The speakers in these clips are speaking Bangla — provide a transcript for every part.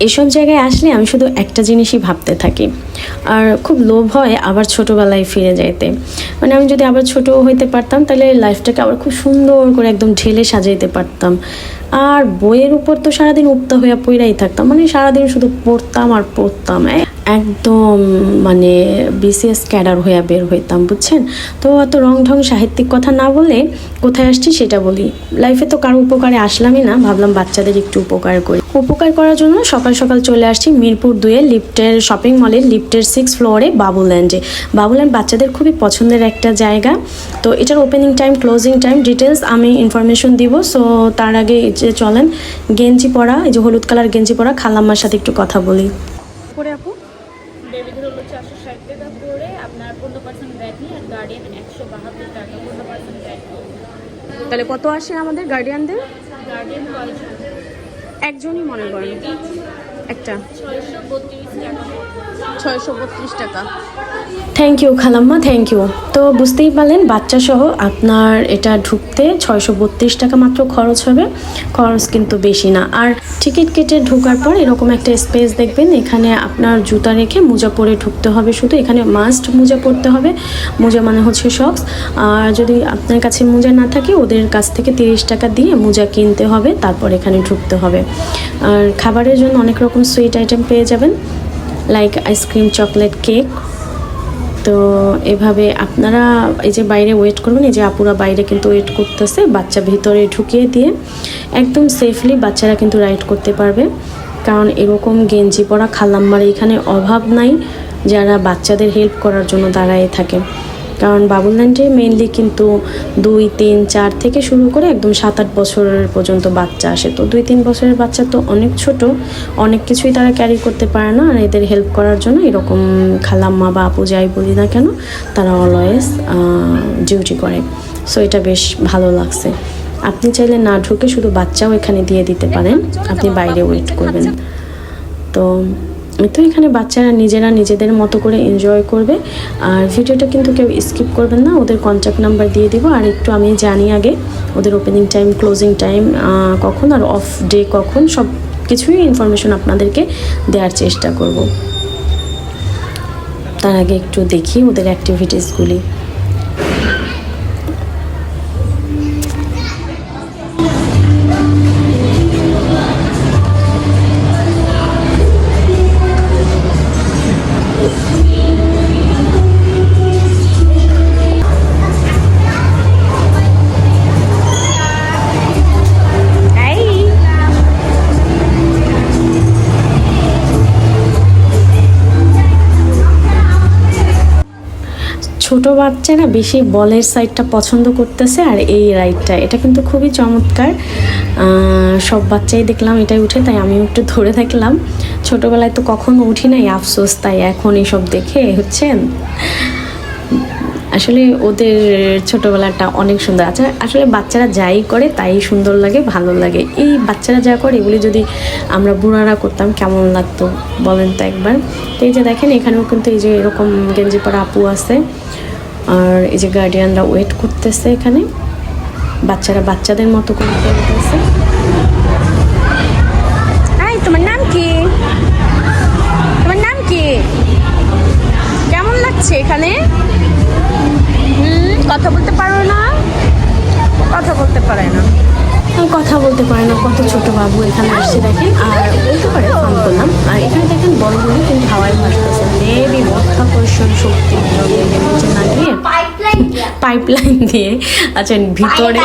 এসব জায়গায় আসলে আমি শুধু একটা জিনিসই ভাবতে থাকি। আর খুব লোভ হয় আবার ছোটোবেলায় ফিরে যাইতে। মানে আমি যদি আবার ছোট হইতে পারতাম, তাহলে লাইফটাকে আবার খুব সুন্দর করে একদম ঢেলে সাজাইতে পারতাম। আর বইয়ের উপর তো সারাদিন উপ্ত হইয়া পইরাই থাকতাম। মানে সারাদিন শুধু পড়তাম আর পড়তাম একদম মানে বিসিএস ক্যাডার হইয়া বের হইতাম, বুঝছেন? তো অত রং ঢং সাহিত্যিক কথা না বলে কোথায় আসছি সেটা বলি। লাইফে তো কারও উপকারে আসলামই না, ভাবলাম বাচ্চাদের একটু উপকার করি। উপকার করার জন্য সকাল সকাল চলে আসছি মিরপুর দুয়ে লিফটের শপিং মলের লিফটের সিক্স ফ্লোরে বাবুল্যান্ডে। বাবুল্যান্ড বাচ্চাদের খুবই পছন্দের একটা জায়গা। তো এটার opening time closing time details আমি ইনফরমেশন দিব। সো তার আগে যে চলেন গেঞ্জি পরা এই যে হলুদ কালার গেঞ্জি পরা খালাম্মার সাথে একটু কথা বলি। পরে আপু? বেবিদের হলো চারশো ষাট টাকা করে আপনার পনেরো পার্সেন্ট ব্যাট নিয়ে আর গার্ডিয়ান একশো বাহাত্তর টাকা পনেরো পার্সেন্ট ব্যাট তাহলে কত আসে আমাদের গার্ডিয়ানদের গার্ডিয়ান কয়জন একজনই মনে করেন। একটা। ছয়শো বত্রিশ টাকা। ছয়শো বত্রিশ টাকা। থ্যাংক ইউ খালাম্মা থ্যাংক ইউ তো বুঝতেই পারলেন বাচ্চা সহ আপনার এটা ঢুকতে ছয়শো বত্রিশ টাকা মাত্র খরচ হবে। খরচ কিন্তু বেশি না। আর টিকিট কেটে ঢোকার পর এরকম একটা স্পেস দেখবেন, এখানে আপনার জুতা রেখে মোজা পরে ঢুকতে হবে শুধু। এখানে মাস্ট মোজা পরতে হবে। মোজা মানে হচ্ছে শক্স আর যদি আপনার কাছে মোজা না থাকে, ওদের কাছ থেকে তিরিশ টাকা দিয়ে মোজা কিনতে হবে, তারপর এখানে ঢুকতে হবে। আর খাবারের জন্য অনেক রকম সুইট আইটেম পেয়ে যাবেন। লাইক আইসক্রিম চকলেট কেক তো এভাবে আপনারা এই যে বাইরে ওয়েট করবেন, এই যে আপুরা বাইরে কিন্তু ওয়েট করতেছে, বাচ্চা ভিতরে ঢুকিয়ে দিয়ে একদম সেফলি বাচ্চারা কিন্তু রাইড করতে পারবে। কারণ এরকম গেঞ্জি পরা খালাম্মার এখানে অভাব নাই, যারা বাচ্চাদের হেল্প করার জন্য দাঁড়ায় থাকে। কারণ বাবুল্যান্ডে মেনলি কিন্তু দুই, তিন, চার থেকে শুরু করে একদম সাত আট বছরের পর্যন্ত বাচ্চা আসে। তো দুই, তিন বছরের বাচ্চা তো অনেক ছোট, অনেক কিছুই তারা ক্যারি করতে পারে না। আর এদের হেল্প করার জন্য এরকম খালাম্মা বা আপু যাই বলি না কেন, তারা অলওয়েজ ডিউটি করে। সো এটা বেশ ভালো লাগছে। আপনি চাইলে না ঢুকে শুধু বাচ্চাও এখানে দিয়ে দিতে পারেন। আপনি বাইরে ওয়েট করবেন। তো তো এখানে বাচ্চারা নিজেরা নিজেদের মতো করে এনজয় করবে। আর ভিডিওটা কিন্তু কেউ স্কিপ করবেন না, ওদের কন্ট্যাক্ট নাম্বার দিয়ে দিব। আর একটু আমি জানি আগে, ওদের ওপেনিং টাইম ক্লোজিং টাইম কখন আর অফ ডে কখন, সব কিছুই ইনফরমেশন আপনাদেরকে দেওয়ার চেষ্টা করব। তার আগে একটু দেখি ওদের অ্যাক্টিভিটিসগুলি ছোট বাচ্চারা বেশি বলের সাইডটা পছন্দ করতেছে আর এই রাইডটা এটা কিন্তু খুবই চমৎকার। সব বাচ্চাই দেখলাম এটাই উঠে, তাই আমিও একটু ধরে থাকলাম ছোটোবেলায় তো কখনো উঠি নাই, আফসোস, তাই এখন এইসব দেখে হচ্ছেন আসলে ওদের ছোটোবেলাটা অনেক সুন্দর। আচ্ছা আসলে বাচ্চারা যাই করে তাই সুন্দর লাগে, ভালো লাগে। এই বাচ্চারা যা করে এগুলি যদি আমরা বুড়ারা করতাম, কেমন লাগতো বলেন তো একবার। তো এই যে দেখেন, এখানেও কিন্তু এই যে এরকম গেঞ্জি পরা আপু আছে, আর এই যে গার্ডিয়ানরা ওয়েট করতেছে এখানে। বাচ্চারা বাচ্চাদের মতো করে এই, তোমার নাম তোমার নাম কেমন লাগছে এখানে? বলতে পারে না কত ছোট বাবু এখানে আসছে দেখেন আর বলতে পারে ফান করলাম আর এখানে দেখেন বড়গুলো কিন্তু হাওয়ায় ভাসতেছে মেবি মধ্যাকর্ষণ শক্তি জমিয়ে নিচে না গিয়ে পাইপলাইন দিয়ে। আচ্ছা ভিতরে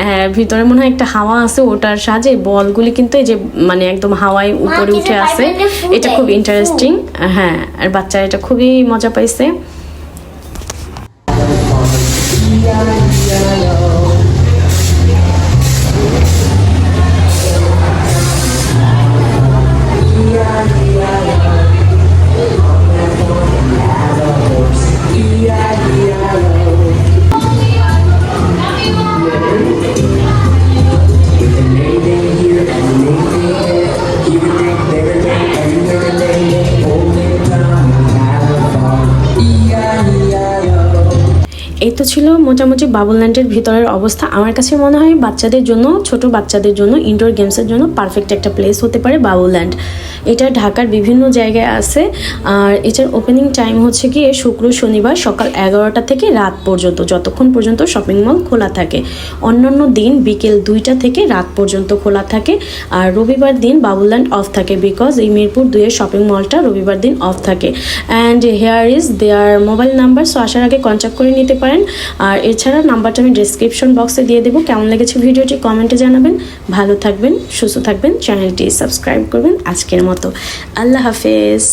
হ্যাঁ ভিতরে মনে হয় একটা হাওয়া আছে ওটার সাজে বলগুলি কিন্তু এই যে মানে একদম হাওয়ায় উপরে উঠে আছে। এটা খুব ইন্টারেস্টিং হ্যাঁ আর বাচ্চারা এটা খুবই মজা পাইছে। তো ছিল মোটামুটি বাবুল্যান্ডের ভিতরের অবস্থা। আমার কাছে মনে হয় বাচ্চাদের জন্য, ছোট বাচ্চাদের জন্য ইনডোর গেমসের জন্য পারফেক্ট একটা প্লেস হতে পারে বাবুল্যান্ড এটা ঢাকার বিভিন্ন জায়গায় আছে। আর এটার ওপেনিং টাইম হচ্ছে গিয়ে শুক্র, শনিবার সকাল এগারোটা থেকে রাত পর্যন্ত, যতক্ষণ পর্যন্ত শপিং মল খোলা থাকে। অন্যান্য দিন বিকেল দুইটা থেকে রাত পর্যন্ত খোলা থাকে। আর রবিবার দিন বাবুল্যান্ড অফ থাকে বিকজ এই মিরপুর দুইয়ের শপিং মলটা রবিবার দিন অফ থাকে। And here is their mobile number so আসার আগে কন্ট্যাক্ট করে নিতে পারেন। আর এছাড়া নাম্বারটা আমি ডিসক্রিপশন বক্সে দিয়ে দেবো। কেমন লেগেছে ভিডিওটি কমেন্টে জানাবেন। ভালো থাকবেন, সুস্থ থাকবেন চ্যানেলটি সাবস্ক্রাইব করবেন আজকের মতো। আল্লাহ হাফেজ।